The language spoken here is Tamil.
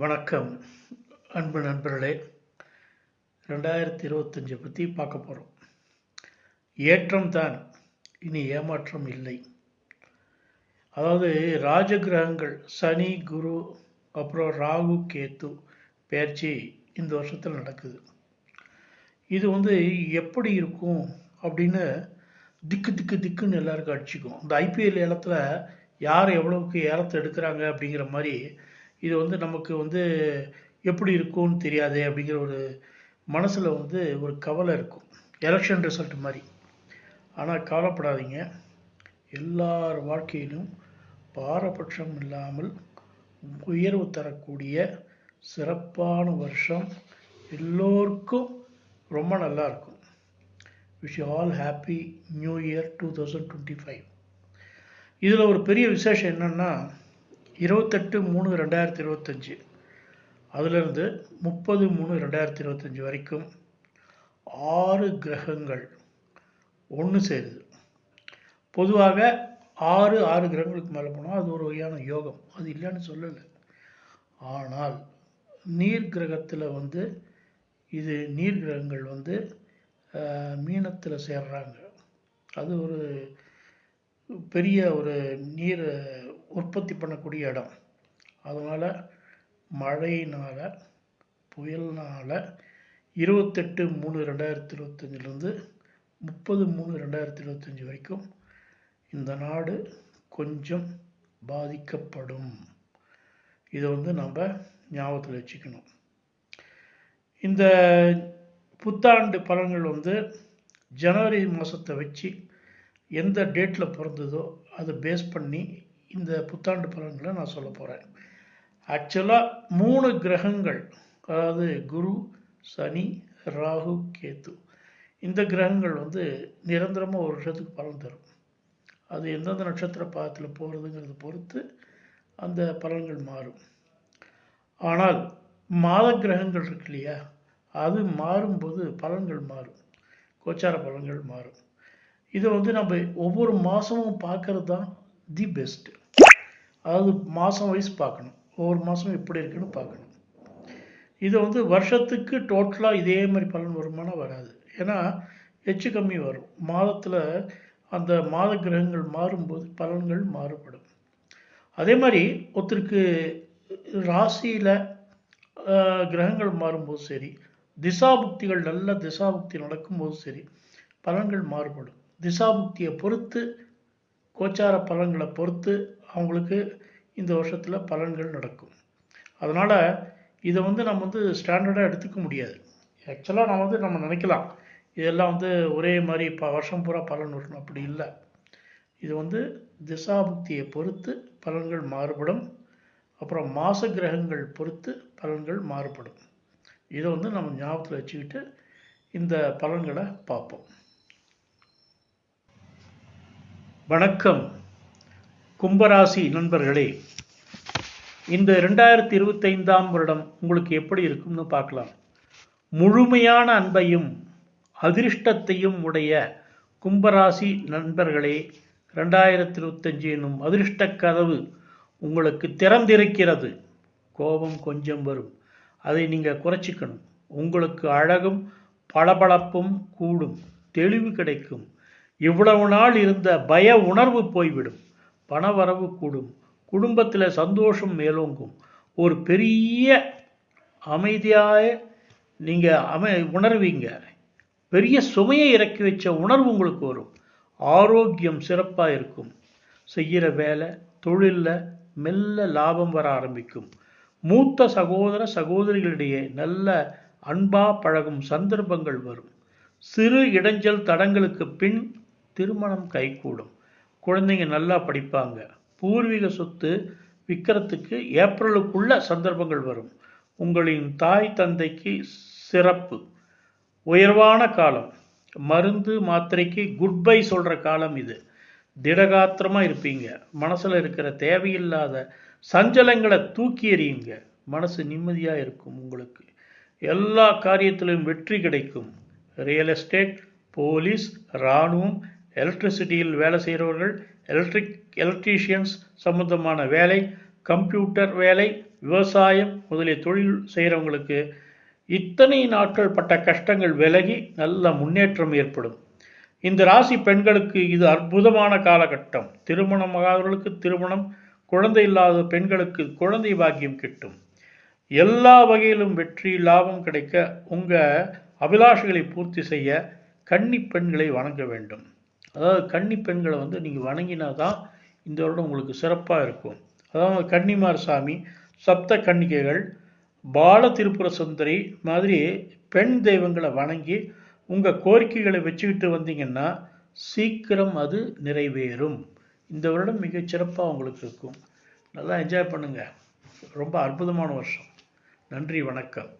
வணக்கம். அன்பு நண்பர்களே ரெண்டாயிரத்தி இருபத்தஞ்சை பற்றி பார்க்க போகிறோம் ஏற்றம் தான் இனி ஏமாற்றம் இல்லை. அதாவது ராஜகிரகங்கள் சனி குரு அப்புறம் ராகு கேத்து பயிற்சி இந்த வருஷத்தில் நடக்குது. இது வந்து எப்படி இருக்கும் அப்படின்னு திக்கு திக்கு திக்குன்னு எல்லாருக்கும் அடிச்சுக்கும். இந்த ஐபிஎல் ஏலத்தில் யார் எவ்வளவுக்கு ஏலத்தை எடுக்கிறாங்க அப்படிங்கிற மாதிரி இது வந்து நமக்கு வந்து எப்படி இருக்கும்னு தெரியாதே அப்படிங்கிற ஒரு மனசில் வந்து ஒரு கவலை இருக்கும். எலெக்ஷன் ரிசல்ட் மாதிரி. ஆனால் கவலைப்படாதீங்க. எல்லார் வாழ்க்கையிலும் பாரபட்சம் இல்லாமல் உயர்வு தரக்கூடிய சிறப்பான வருஷம் எல்லோருக்கும் ரொம்ப நல்லா இருக்கும். Wish all happy new year two thousand twenty five இதில் ஒரு பெரிய விசேஷம் என்னென்னா இருபத்தெட்டு மூணு ரெண்டாயிரத்தி இருபத்தஞ்சி. அதிலிருந்து முப்பது மூணு ரெண்டாயிரத்தி இருபத்தஞ்சி வரைக்கும் ஆறு கிரகங்கள் ஒன்று சேருது. பொதுவாக ஆறு ஆறு கிரகங்களுக்கு மேலே போனால் அது ஒரு வகையான யோகம். அது இல்லைன்னு சொல்லலை. ஆனால் நீர் கிரகத்தில் வந்து இது நீர் கிரகங்கள் வந்து மீனத்தில் சேர்றாங்க. அது ஒரு பெரிய ஒரு நீர் உற்பத்தி பண்ணக்கூடிய இடம். அதனால் மழையினால் புயல்னால் இருபத்தெட்டு மூணு ரெண்டாயிரத்தி இருபத்தஞ்சிலேருந்து முப்பது மூணு ரெண்டாயிரத்தி இருபத்தஞ்சி வரைக்கும் இந்த நாடு கொஞ்சம் பாதிக்கப்படும். இதை வந்து நம்ம ஞாபகத்தில் வச்சுக்கணும். இந்த புத்தாண்டு பலன்கள் வந்து ஜனவரி மாதத்தை வச்சு எந்த டேட்டில் பிறந்ததோ அதை பேஸ் பண்ணி இந்த புத்தாண்டு பலன்களை நான் சொல்ல போகிறேன் ஆக்சுவலாக மூணு கிரகங்கள் அதாவது குரு சனி ராகு கேத்து இந்த கிரகங்கள் வந்து நிரந்தரமாக ஒரு வருஷத்துக்கு பலன் தரும். அது எந்தெந்த நட்சத்திர பாதத்தில் போகிறதுங்கிறத பொறுத்து அந்த பலன்கள் மாறும். ஆனால் மாத கிரகங்கள் இருக்கு இல்லையா? அது மாறும்போது பலன்கள் மாறும். கோச்சார பலன்கள் மாறும். இதை வந்து நம்ம ஒவ்வொரு மாதமும் பார்க்கறது தான் தி பெஸ்ட்டு அதாவது மாதம் வைஸ் பார்க்கணும். ஒவ்வொரு மாதமும் எப்படி இருக்குன்னு பார்க்கணும். இது வந்து வருஷத்துக்கு டோட்டலாக இதே மாதிரி பலன் வருமானா வராது. ஏன்னா எச்சு கம்மி வரும். மாதத்தில் அந்த மாத கிரகங்கள் மாறும்போது பலன்கள் மாறுபடும். அதே மாதிரி ஒருத்தருக்கு ராசியில் கிரகங்கள் மாறும்போது சரி திசாபுக்திகள் நல்ல திசாபுக்தி நடக்கும்போது சரி பலன்கள் மாறுபடும். திசாபுக்தியை பொறுத்து கோச்சார பலன்களை பொறுத்து அவங்களுக்கு இந்த வருஷத்தில் பலன்கள் நடக்கும். அதனால் இதை வந்து நம்ம வந்து ஸ்டாண்டர்டாக எடுத்துக்க முடியாது. ஆக்சுவலாக நம்ம வந்து நம்ம நினைக்கலாம் இதெல்லாம் வந்து ஒரே மாதிரி இப்போ வருஷம் பூரா பலன் வரணும். அப்படி இல்லை. இது வந்து திசாபுக்தியை பொறுத்து பலன்கள் மாறுபடும். அப்புறம் மாச கிரகங்கள் பொறுத்து பலன்கள் மாறுபடும். இதை வந்து நம்ம ஞாபகத்தில் வச்சுக்கிட்டு இந்த பலன்களை பார்ப்போம். வணக்கம் கும்பராசி நண்பர்களே. இந்த ரெண்டாயிரத்தி இருபத்தைந்தாம் வருடம் உங்களுக்கு எப்படி இருக்கும்னு பார்க்கலாம். முழுமையான அன்பையும் அதிர்ஷ்டத்தையும் உடைய கும்பராசி நண்பர்களே ரெண்டாயிரத்தி இருபத்தஞ்சு என்னும் அதிர்ஷ்ட கதவு உங்களுக்கு திறந்திருக்கிறது. கோபம் கொஞ்சம் வரும். அதை நீங்கள் குறைச்சிக்கணும். உங்களுக்கு அழகும் பளபளப்பும் கூடும். தெளிவு கிடைக்கும். இவ்வளவு நாள் இருந்த பய உணர்வு போய்விடும். பணவரவு கூடும். குடும்பத்தில் சந்தோஷம் மேலோங்கும். ஒரு பெரிய அமைதியாக நீங்கள் அமை உணர்வீங்க. பெரிய சுமையை இறக்கி வச்ச உணர்வு உங்களுக்கு வரும். ஆரோக்கியம் சிறப்பாக இருக்கும். செய்கிற வேலை தொழிலில் மெல்ல லாபம் வர ஆரம்பிக்கும். மூத்த சகோதர சகோதரிகளிடையே நல்ல அன்பா பழகும் சந்தர்ப்பங்கள் வரும். சிறு இடைஞ்சல் தடங்களுக்கு பின் திருமணம் கைகூடும். குழந்தைங்க நல்லா படிப்பாங்க. பூர்வீக சொத்து விற்கிறதுக்கு ஏப்ரலுக்குள்ள சந்தர்ப்பங்கள் வரும். உங்களின் தாய் தந்தைக்கு சிறப்பு. உயர்வான காலம். மருந்து மாத்திரைக்கு குட் பை சொல்கிற காலம் இது. திடகாத்திரமாக இருப்பீங்க. மனசில் இருக்கிற தேவையில்லாத சஞ்சலங்களை தூக்கி எறியுங்க. மனசு நிம்மதியாக இருக்கும் உங்களுக்கு. எல்லா காரியத்திலும் வெற்றி கிடைக்கும். ரியல் எஸ்டேட் போலீஸ் இராணுவம் எலக்ட்ரிசிட்டியில் வேலை செய்கிறவர்கள் எலக்ட்ரிக் எலக்ட்ரீஷியன்ஸ் சம்பந்தமான வேலை கம்ப்யூட்டர் வேலை விவசாயம் முதலிய தொழில் செய்கிறவங்களுக்கு இத்தனை நாட்கள் பட்ட கஷ்டங்கள் விலகி நல்ல முன்னேற்றம் ஏற்படும். இந்த ராசி பெண்களுக்கு இது அற்புதமான காலகட்டம். திருமணமாகாதவர்களுக்கு திருமணம் குழந்தை இல்லாத பெண்களுக்கு குழந்தை பாக்கியம் கிட்டும். எல்லா வகையிலும் வெற்றி லாபம் கிடைக்க உங்கள் அபிலாஷைகளை பூர்த்தி செய்ய கன்னி பெண்களை வணங்க வேண்டும். அதாவது கன்னி பெண்களை வந்து நீங்கள் வணங்கினா தான் இந்த வருடம் உங்களுக்கு சிறப்பாக இருக்கும். அதாவது கன்னிமார் சாமி சப்த கன்னிகைகள் பால திருப்புர சுந்தரி மாதிரி பெண் தெய்வங்களை வணங்கி உங்கள் கோரிக்கைகளை வச்சுக்கிட்டு வந்தீங்கன்னா சீக்கிரம் அது நிறைவேறும். இந்த வருடம் மிக சிறப்பாக உங்களுக்கு இருக்கும். நல்லா என்ஜாய் பண்ணுங்கள் ரொம்ப அற்புதமான வருஷம். நன்றி வணக்கம்.